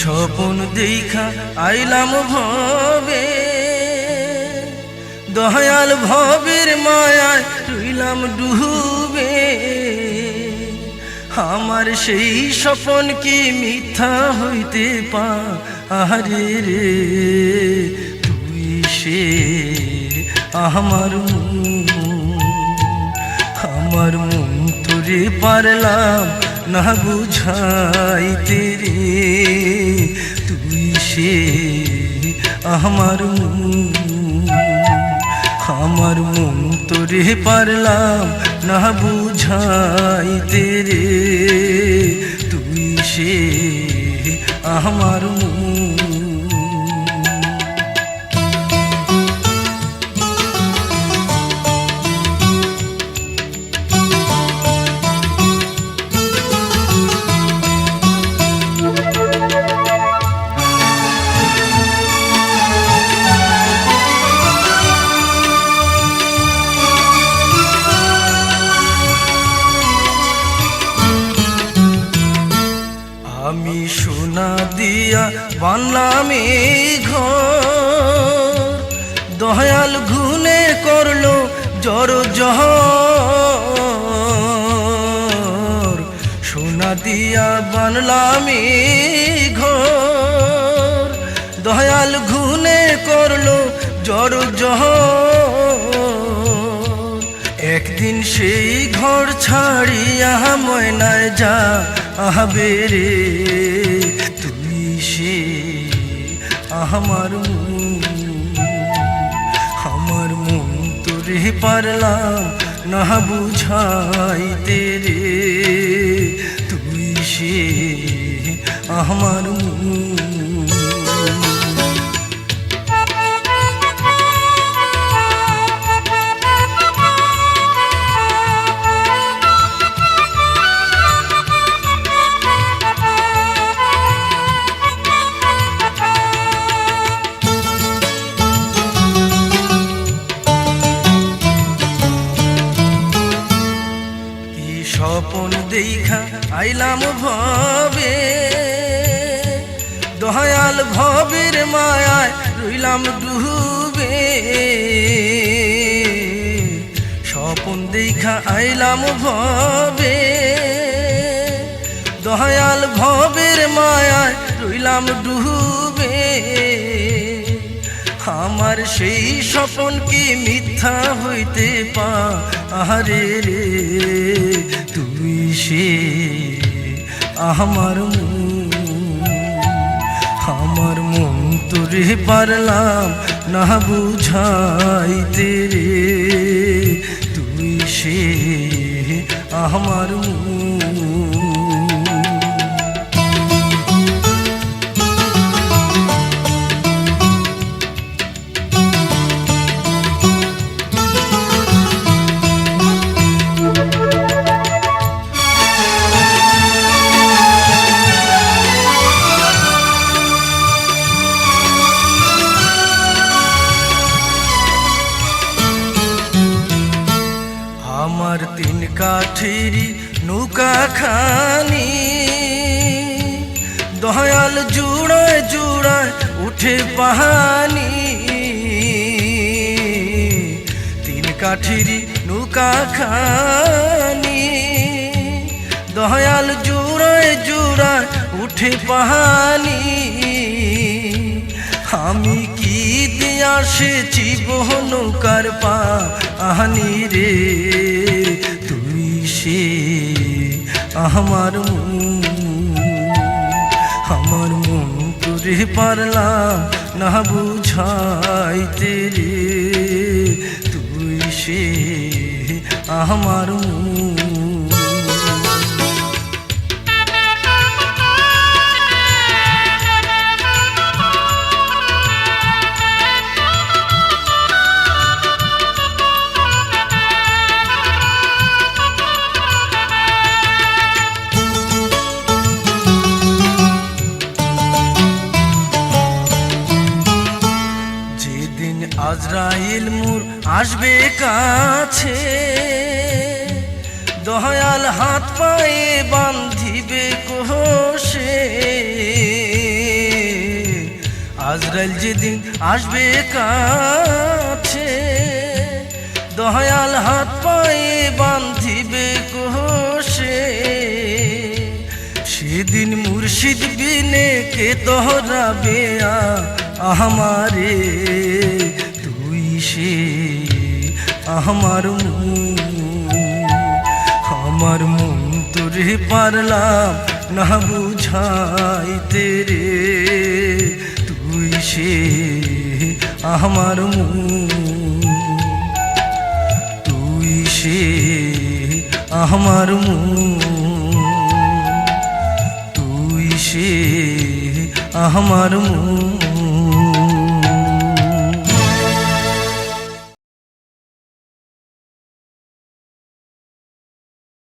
স্বপন দেখা আইলাম ভবে। দয়াল ভবের মায়ায় রইলাম ডুবে। আমার সেই স্বপন কি মিথ্যা হইতে পা আহারে রে? তুই সে আমার আমার মন তোরে পারলাম না বুঝাইতে রে তুই সে আমার আমার মন তোরে পারলাম না বুঝাইতে রে তুই সে আমার মন দিয়া বানলাম এই ঘর। দয়াল ঘুনে করল জর জহর। সোনা দিয়া বানলাম এই ঘর। দয়াল ঘুনে করল জর জহর। একদিন সেই ঘর ছাড়িয়া ময়নায় যা আহবে রে। সে আমার আমার মন তোরে পারলাম না বুঝাইতে রে তুই সে আমার মন। স্বপন দেখা আইলাম ভবে। দয়াল ভবের মায়ায় রইলাম ডুবে। স্বপন দেখা আইলাম ভবে। দয়াল ভবের মায়ায় রইলাম ডুবে। আমার সেই স্বপন কি মিথ্যা হইতে পা আহারে রে? সে আমার আমার মন তোরে পারলাম না বুঝাইতে রে তুই সে আমার মন। নৌকা খানি দয়াল জুড়ায় জুড়ায় উঠে পাহানি। তিন কাঠেরি নৌকা খানি দয়াল জুড়ায় জুড়ায় উঠে পাহানি। আমি কি দিয়া সেছি বহু নৌকার পা আহানি রে? তুই সে আমার আমার মন তোরে পারলাম না বুঝাইতে রে তুই সে আমার মন। আজরাইল মুর আসবে কাছে। দয়াল হাত পায়ে বান্ধিবে কোষে। আজরাইল যেদিন আসবে কাছে। দয়াল হাত পায়ে বান্ধিবে কোষে। সেদিন মুর্শিদ বিনে কে দহরাবে আমারে তুই সে মন আমার মন তোরে পারলাম না বুঝাইতে রে তুই সে আমার তুই সে আমার মন সে আমার মন।